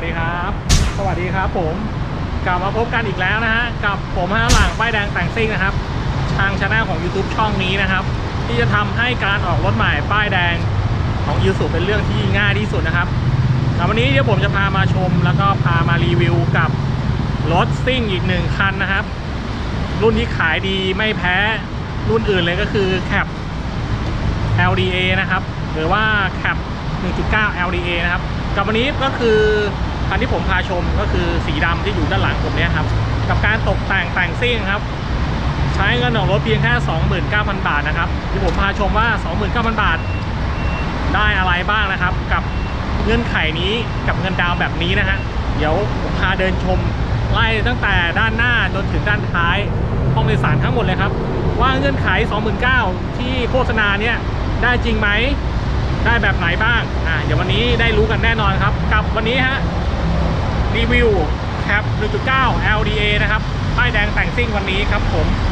วัสดีครับ สวัสดีครับผมกลับมาพบกันอีกแล้วนะฮะกับผมฮะหลังป้ายแดงแต่งซิ่งนะครับ ทางช anel ของ YouTube ช่องนี้นะครับ ที่จะทำให้การออกรถใหม่ป้ายแดงของยูสุเป็นเรื่องที่ง่ายที่สุดนะครับแล้ววันนี้เดี๋ยวผมจะพามาชม แล้วก็พามารีวิวกับรถซิ่งอีกหนึ่งคันนะครับ รุ่นที่ขายดีไม่แพ้รุ่นอื่นเลยก็คือแคป LDA นะครับ หรือว่า Cap 1.9 LDA นะครับ กับวันนี้ก็คือ คันที่ผมพาชมก็คือสีดำที่อยู่ด้านหลังผมเนี่ยครับ กับการตกแต่งแต่งซิ่งครับ ใช้เงินออกรถเพียงแค่ 29,000 บาทนะครับ ที่ผมพาชมว่า 29,000 บาท ได้อะไรบ้างนะครับ กับเงื่อนไขนี้กับเงินดาวแบบนี้นะฮะเดี๋ยวผมพาเดินชมไล่ตั้งแต่ด้านหน้าจนถึงด้านท้ายห้องโดยสารทั้งหมดเลยครับ ว่าเงื่อนไข 29,000ที่โฆษณาเนี่ยได้จริงไหมได้แบบไหนบ้าง อ่า เดี๋ยววันนี้ได้รู้กันแน่นอนครับ กับวันนี้ฮะ รีวิวแท็บ1.9 LDA นะครับ ป้ายแดงแต่งซิ่งวันนี้ครับผม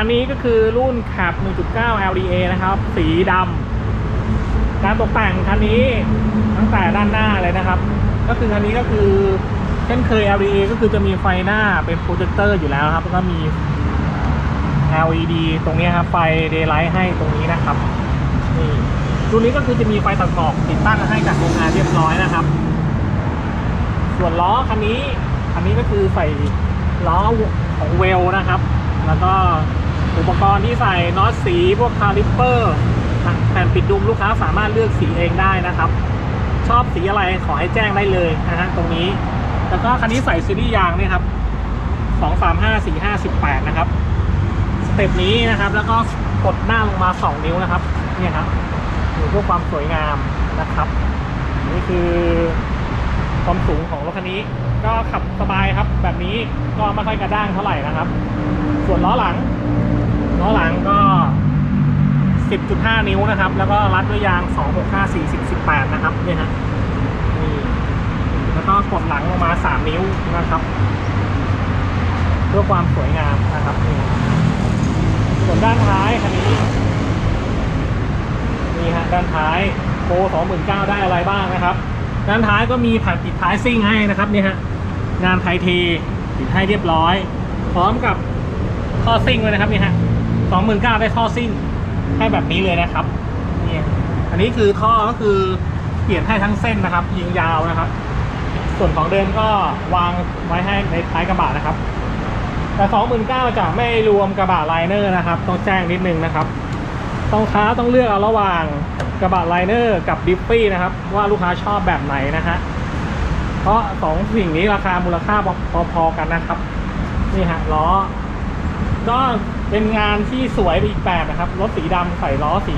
คันนี้ก็คือรุ่น Cap 1.9 LDA นะครับ สีดำการตกแต่งคันนี้ตั้งแต่ด้านหน้าเลยนะครับ ก็คือคันนี้ก็คือเช่นเคย LDA ก็คือจะมีไฟหน้าเป็นโปรเจคเตอร์อยู่แล้วครับ แล้วก็มี LED ตรงนี้ครับ ไฟ daylight ให้ตรงนี้นะครับ นี่รุ่นนี้ก็คือจะมีไฟตัดหมอกติดตั้งให้จากโรงงานเรียบร้อยนะครับ ส่วนล้อคันนี้ คันนี้ก็คือใส่ล้อของเวลนะครับ แล้วก็ อุปกรณ์ที่ใส่น็อตสีพวกคาลิปเปอร์แผ่นปิดดุมลูกค้าสามารถเลือกสีเองได้นะครับ ชอบสีอะไรขอให้แจ้งได้เลยนะฮะตรงนี้ แล้วก็คันนี้ใส่ซีรีส์ยางเนี่ยครับสองสามห้าสี่ห้าสิบแปดนะครับสเต็ปนี้นะครับ แล้วก็กดหน้าลงมาสองนิ้วนะครับเนี่ยครับอยู่เพื่อความสวยงามนะครับ นี่คือความสูงของรถคันนี้ ก็ขับสบายครับ แบบนี้ก็ไม่ค่อยกระด้างเท่าไหร่นะครับ ส่วนล้อหลัง ล้อหลังก็ 10.5 นิ้วนะครับ แล้วก็รัดด้วยยาง 265 40 18 นะครับเนี่ยฮะนี่แล้วก็กดหลังลงมา 3 นิ้วนะครับ เพื่อความสวยงามนะครับนี่ส่วนด้านท้ายคันนี้นี่ฮะด้านท้ายโปร29,000 ได้อะไรบ้างนะครับ ด้านท้ายก็มีแผ่นปิดท้ายซิ่งให้นะครับนี่ฮะงานไทยเทติดให้เรียบร้อย พร้อมกับท่อซิ่งเลยนะครับนี่ฮะ 29,000ได้ท่อซิ่งให้แบบนี้เลยนะครับนี่อันนี้คือท่อก็คือเปลี่ยนให้ทั้งเส้นนะครับ ยิงยาวนะครับ ส่วนของเดิมก็วางไว้ให้ในท้ายกระบะนะครับ แต่29,000จะไม่รวมกระบะไลเนอร์นะครับ ต้องแจ้งนิดนึงนะครับต้องค้าต้องเลือกเอาระหว่างกระบะไลเนอร์กับดิฟฟี่นะครับ ว่าลูกค้าชอบแบบไหนนะฮะเพราะสองสิ่งนี้ราคามูลค่าพอๆกันนะครับ นี่ฮะล้อก็ เป็นงานที่สวยอีกแบบนะครับรถสีดำใส่ล้อสี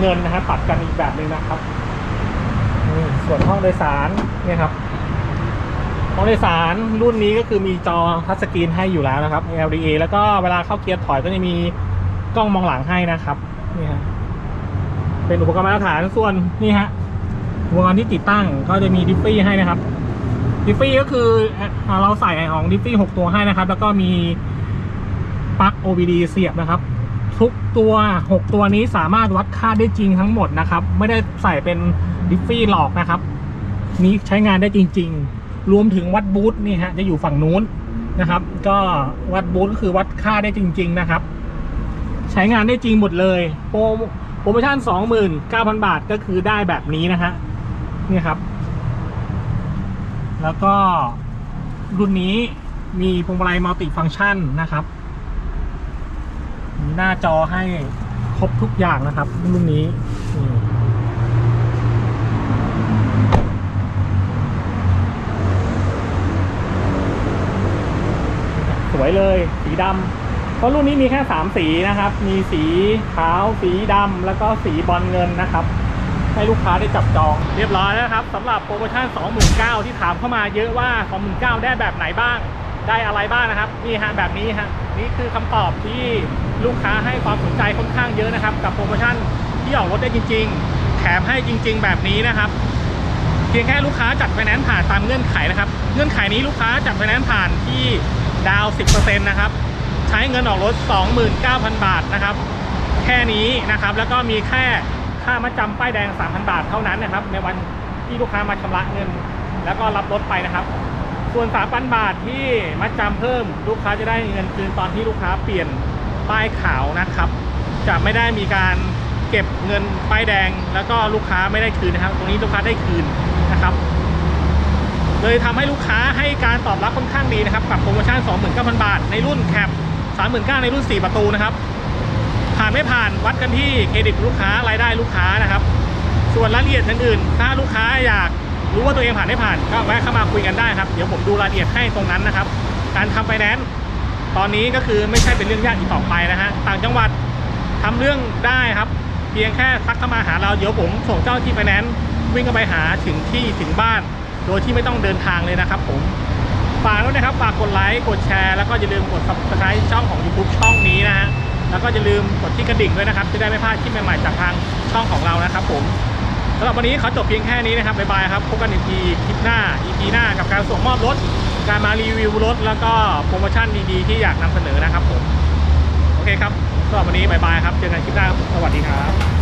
เงินนะฮะตัดกันอีกแบบหนึ่งนะครับนี่ส่วนห้องโดยสารเนี่ยครับห้องโดยสารรุ่นนี้ก็คือมีจอทัชสกรีนให้อยู่แล้วนะครับ LDA แล้วก็เวลาเข้าเกียร์ถอยก็จะมีกล้องมองหลังให้นะครับนี่ฮะเป็นอุปกรณ์มาตรฐานส่วนนี่ฮะอุปกรณ์ที่ติดตั้งก็จะมีดิฟฟี่ให้นะครับดิฟฟี่ก็คือเราใส่ของดิฟฟี่หกตัวให้นะครับ แล้วก็มี ปลั๊ก OBD เสียบนะครับ ทุกตัวหกตัวนี้สามารถวัดค่าได้จริงทั้งหมดนะครับ ไม่ได้ใส่เป็นดิฟฟี่หลอกนะครับ นี้ใช้งานได้จริง ๆ รวมถึงวัดบูทนี่ฮะจะอยู่ฝั่งนู้นนะครับ ก็วัดบูทก็คือวัดค่าได้จริง ๆ นะครับ ใช้งานได้จริงหมดเลยโปรโปรโมชั่น 29,000 บาทก็คือได้แบบนี้นะฮะนี่ครับ แล้วก็รุ่นนี้มีพวงมาลัยมัลติฟังก์ชันนะครับ มีหน้าจอให้ครบทุกอย่างนะครับรุ่นนี้สวยเลย สีดำเพราะรุ่นนี้มีแค่3สีนะครับ มีสีขาวสีดำแล้วก็สีบอลเงินนะครับ ให้ลูกค้าได้จับจอง เรียบร้อยแล้วครับสำหรับโปรโมชั่น 29,000 ที่ถามเข้ามาเยอะว่า 29,000 ได้แบบไหนบ้าง ได้อะไรบ้างนะครับนี่ฮะแบบนี้ฮะนี่คือคำตอบที่ลูกค้าให้ความสนใจค่อนข้างเยอะนะครับ กับโปรโมชั่นที่ออกรถได้จริง ๆ แถมให้จริง ๆ แบบนี้นะครับเพียงแค่ลูกค้าจัดไฟแนนซ์ผ่านตามเงื่อนไขนะครับ เงื่อนไขนี้ลูกค้าจัดไฟแนนซ์ผ่านที่ดาว 10%นะครับ ใช้เงินออกรถ 29,000 บาทนะครับ แค่นี้นะครับ แล้วก็มีแค่ค่ามัดจำป้ายแดง 3,000 บาทเท่านั้นนะครับ ในวันที่ลูกค้ามาชำระเงิน แล้วก็รับรถไปนะครับ ส่วน3,000บาทที่มัดจำเพิ่มลูกค้าจะได้เงินคืนตอนที่ลูกค้าเปลี่ยนป้ายขาวนะครับ จะไม่ได้มีการเก็บเงินป้ายแดง แล้วก็ลูกค้าไม่ได้คืนนะครับ ตรงนี้ลูกค้าได้คืนนะครับ เลยทำให้ลูกค้าให้การตอบรับค่อนข้างดีนะครับ กับโปรโมชั่น 29,000 บาท ในรุ่นแคป39,000ในรุ่น 4 ประตูนะครับ ผ่านไม่ผ่านวัดกันที่เครดิตลูกค้ารายได้ลูกค้านะครับ ส่วนรายละเอียดอื่นๆถ้าลูกค้าอยาก รู้ว่าตัวเองผ่านไม่ผ่านก็แวะเข้ามาคุยกันได้ครับเดี๋ยวผมดูรายละเอียดให้ตรงนั้นนะครับ การทำไฟแนนซ์ตอนนี้ก็คือไม่ใช่เป็นเรื่องยากอีกต่อไปนะฮะต่างจังหวัดทำเรื่องได้ครับ เพียงแค่ทักเข้ามาหาเราเดี๋ยวผมส่งเจ้าหน้าที่ไฟแนนซ์วิ่งเข้าไปหาถึงที่ถึงบ้าน โดยที่ไม่ต้องเดินทางเลยนะครับ ผมฝากด้วยนะครับฝากกดไลค์กดแชร์แล้วก็อย่าลืมกด subscribe ช่องของ YouTube ช่องนี้นะฮะแล้วก็อย่าลืมกดที่กระดิ่งด้วยนะครับ จะได้ไม่พลาดคลิปใหม่ๆจากทางช่องของเรานะครับผม สำหรับวันนี้ขอจบเพียงแค่นี้นะครับบ๊ายบายครับพบกันอีกทีคลิปหน้า EP หน้ากับการส่งมอบรถ การมารีวิวรถ แล้วก็โปรโมชั่นดีๆที่อยากนำเสนอนะครับผมโอเคครับสำหรับวันนี้บ๊ายบายครับเจอกันคลิปหน้าสวัสดีครับ